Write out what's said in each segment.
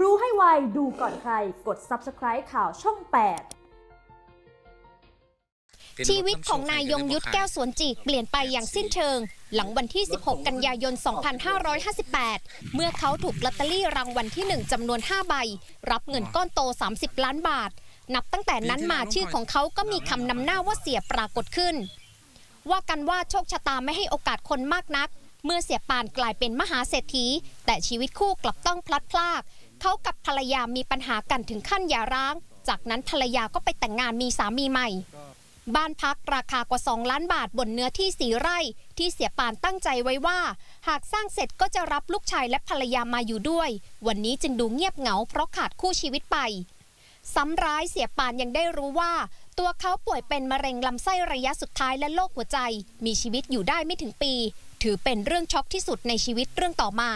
รู้ให้ไว ดูก่อนใคร กด Subscribe ข่าวช่อง 8ชีวิตของนายยงยุทธแก้วสวนจีกเปลี่ยนไปอย่างสิ้นเชิง หลังวันที่ 16 กันยายน 2558 เมื่อเขาถูกลอตเตอรี่รางวัลที่ 1จำนวน 5 ใบ รับเงินก้อนโต 30 ล้านบาท นับตั้งแต่นั้นมาชื่อของเขาก็มีคำนำหน้าว่าเสียปรากฏขึ้น ว่ากันว่าโชคชะตาไม่ให้โอกาสคนมากนัก เมื่อเสียปานกลายเป็นมหาเศรษฐี แต่ชีวิตคู่กลับต้องพลัดพราก เขากับภรรยามีปัญหากันถึงขั้นหย่าร้าง จากนั้นภรรยาก็ไปแต่งงานมีสามีใหม่ บ้านพักราคากว่า 2 ล้านบาทบนเนื้อที่สีไร่ ที่เสียปานตั้งใจไว้ว่า หากสร้างเสร็จก็จะรับลูกชายและภรรยามาอยู่ด้วย วันนี้จึงดูเงียบเหงาเพราะขาดคู่ชีวิตไปซ้ำร้ายเสียปานยังได้รู้ว่า ตัวเขาป่วยเป็นมะเร็งลำไส้ระยะสุดท้ายและโรคหัวใจ มีชีวิตอยู่ได้ไม่ถึงปี ถือเป็นเรื่องช็อกที่สุดในชีวิตเรื่องต่อมา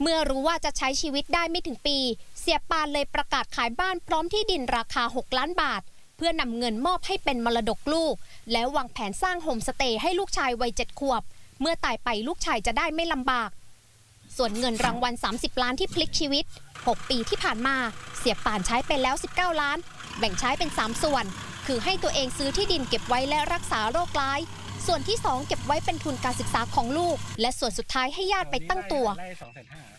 เมื่อรู้ว่าจะใช้ชีวิตได้ไม่ถึงปี เสียปานเลยประกาศขายบ้านพร้อมที่ดินราคา 6 ล้านบาท เพื่อนำเงินมอบให้เป็นมรดกลูก แล้ววางแผนสร้างโฮมสเตย์ให้ลูกชายวัยเจ็ดขวบ เมื่อตายไปลูกชายจะได้ไม่ลำบาก ส่วนเงินรางวัล 30 ล้านที่พลิกชีวิต 6 ปีที่ผ่านมา เสียป่านใช้ไปแล้ว 19 ล้าน แบ่งใช้เป็น 3 ส่วน คือให้ตัวเองซื้อที่ดินเก็บไว้และรักษาโรคร้าย ส่วนที่ 2 เก็บไว้เป็นทุนการศึกษาของลูก และส่วนสุดท้ายให้ญาติไปตั้งตัว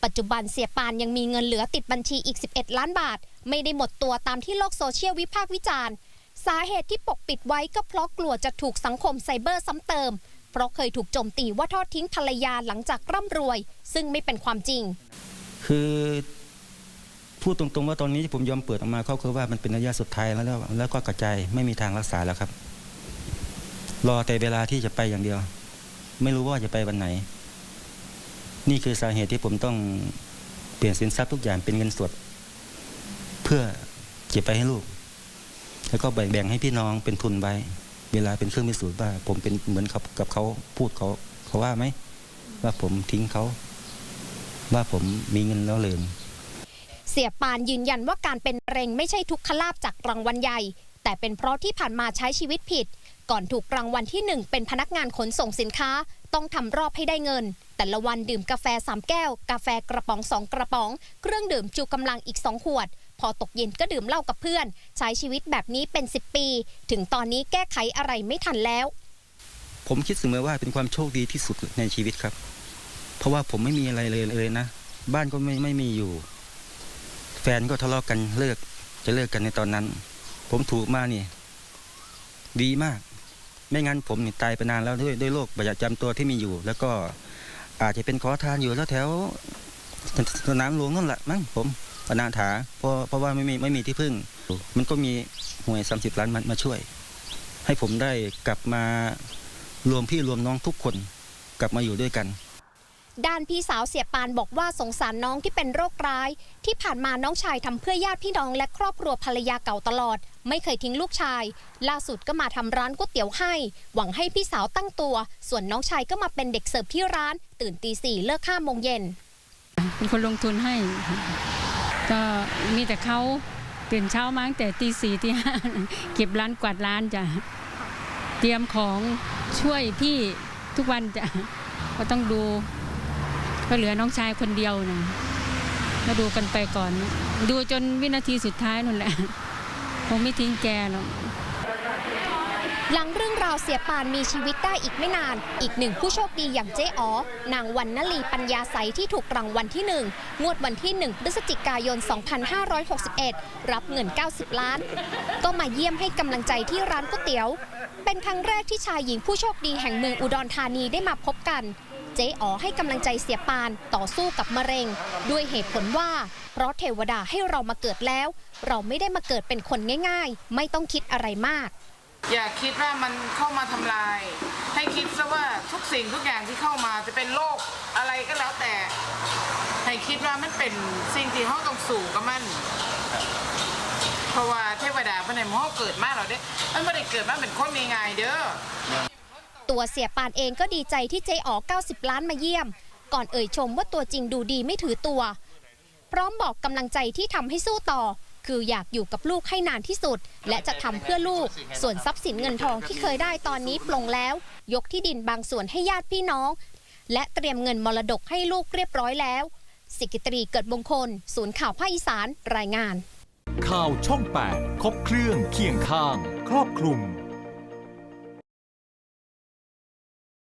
ปัจจุบันเสียปานยังมีเงินเหลือติดบัญชีอีก 11 ล้านบาท ไม่ได้หมดตัวตามที่โลกโซเชียลวิพากษ์วิจารณ์ สาเหตุที่ปกปิดไว้ก็เพราะกลัวจะถูกสังคมไซเบอร์ซ้ำเติม เพราะเคยถูกโจมตีว่าทอดทิ้งภรรยาหลังจากร่ำรวย ซึ่งไม่เป็นความจริง คือพูดตรงๆว่าตอนนี้ที่ผมยอมเปิดออกมาเขาคือว่ามันเป็นระยะสุดท้ายแล้วแล้วแล้วก็กระจายไม่มีทางรักษาแล้วครับ รอแต่เวลาที่จะไปอย่างเดียว ไม่รู้ว่าจะไปวันไหน นี่คือสาเหตุที่ผมต้องเปลี่ยนสินทรัพย์ทุกอย่างเป็นเงินสด เพื่อเก็บไปให้ลูก แล้วก็แบ่งให้พี่น้องเป็นทุนไว้ เวลาเป็นเครื่องพิสูจน์ว่า ผมเป็นเหมือนกับกับเขาพูดเขาเขาว่าไหมว่าผมทิ้งเขา ว่าผมมีเงินแล้วเลืมเสียปานยืนยันว่าการเป็นเร็งไม่ใช่ทุกขลาบจากรางวัลใหญ่ แต่เป็นเพราะที่ผ่านมาใช้ชีวิตผิด ก่อนถูกรางวัลที่หนึ่งเป็นพนักงานขนส่งสินค้า ต้องทำรอบให้ได้เงิน แต่ละวันดื่มกาแฟ 3 แก้ว กาแฟกระป๋อง 2 กระป๋อง เครื่องดื่มจูกำลังอีก 2 ขวด พอตกเย็นก็ดื่มเหล้ากับเพื่อน ใช้ชีวิตแบบนี้เป็น 10 ปี ถึงตอนนี้แก้ไขอะไรไม่ทันแล้ว ผมคิดเสมอว่าเป็นความโชคดีที่สุดในชีวิตครับ เพราะว่าผมไม่มีอะไรเลยเลยนะ บ้านก็ไม่ไม่มีอยู่ แฟนก็ทะเลาะกันเลิกจะเลิกกันในตอนนั้น ผมถูกมานี่ดีมาก ไม่งั้นผมนี่ตายไปนานแล้วด้วยด้วยโรคประจำตัวที่มีอยู่ แล้วก็อาจจะเป็นขอทานอยู่แล้วแถวสนามหลวงนั่นแหละมั้งผมปนาถาเพราะเพราะว่าไม่มีไม่มีที่พึ่ง มันก็มีหวยสามสิบล้านมันมาช่วย ให้ผมได้กลับมารวมพี่รวมน้องทุกคนกลับมาอยู่ด้วยกัน ด้านพี่สาวเสียปานบอกว่าสงสารน้องที่เป็นโรคร้าย ที่ผ่านมาน้องชายทำเพื่อญาติพี่น้องและครอบครัวภรรยาเก่าตลอด ไม่เคยทิ้งลูกชาย ล่าสุดก็มาทำร้านก๋วยเตี๋ยวให้ หวังให้พี่สาวตั้งตัว ส่วนน้องชายก็มาเป็นเด็กเสิร์ฟที่ร้าน ตื่นตีสี่เลิกห้าโมงเย็นเป็นคนลงทุนให้ ก็มีแต่เขาตื่นเช้ามาตั้งแต่ตีสี่ตีห้าเก็บร้านกวาดร้านจ้ะเตรียมของช่วยพี่ทุกวันจ้ะก็ต้องดู ก็เหลือน้องชายคนเดียวนะก็ดูกันไปก่อน ดูจนวินาทีสุดท้ายนั่นแหละคงไม่ทิ้งแกหรอกหลังเรื่องราวเสียปานมีชีวิตได้อีกไม่นาน อีกหนึ่งผู้โชคดีอย่างเจ๊อ๋อ นางวันนลีปัญญาใสที่ถูกรางวัลที่หนึ่งงวดวันที่ 1 พฤศจิกายน 2561 รับเงิน 90 ล้าน ก็มาเยี่ยมให้กำลังใจที่ร้านก๋วยเตี๋ยว เป็นครั้งแรกที่ชายหญิงผู้โชคดีแห่งเมืองอุดรธานีได้มาพบกัน เจ๊อ๋อให้กำลังใจเสียปานต่อสู้กับมะเร็ง ด้วยเหตุผลว่า เพราะเทวดาให้เรามาเกิดแล้ว เราไม่ได้มาเกิดเป็นคนง่าย ๆ ไม่ต้องคิดอะไรมาก อย่าคิดว่ามันเข้ามาทำลาย ให้คิดซะว่าทุกสิ่งทุกอย่างที่เข้ามาจะเป็นโรคอะไรก็แล้วแต่ ให้คิดว่ามันเป็นสิ่งที่ห้องต้องสู่กับมันเพราะว่าเทวดาพระในห้องเกิดมาเราเด้มันไม่ได้เกิดมาเป็นคนง่ายๆเด้อ ตัวเสียปานเองก็ดีใจที่เจ๊อ๋อ90 ล้านมาเยี่ยม ก่อนเอ่ยชมว่าตัวจริงดูดีไม่ถือตัว พร้อมบอกกำลังใจที่ทำให้สู้ต่อ คืออยากอยู่กับลูกให้นานที่สุด และจะทำเพื่อลูก ส่วนทรัพย์สินเงินทองที่เคยได้ตอนนี้ปลงแล้ว ยกที่ดินบางส่วนให้ญาติพี่น้อง และเตรียมเงินมรดกให้ลูกเรียบร้อยแล้ว สิกิตรีเกิดมงคล ศูนย์ข่าวภาคอีสานรายงาน ข่าวช่อง 8 ครบเครื่องเคียงข้าง ครอบคลุม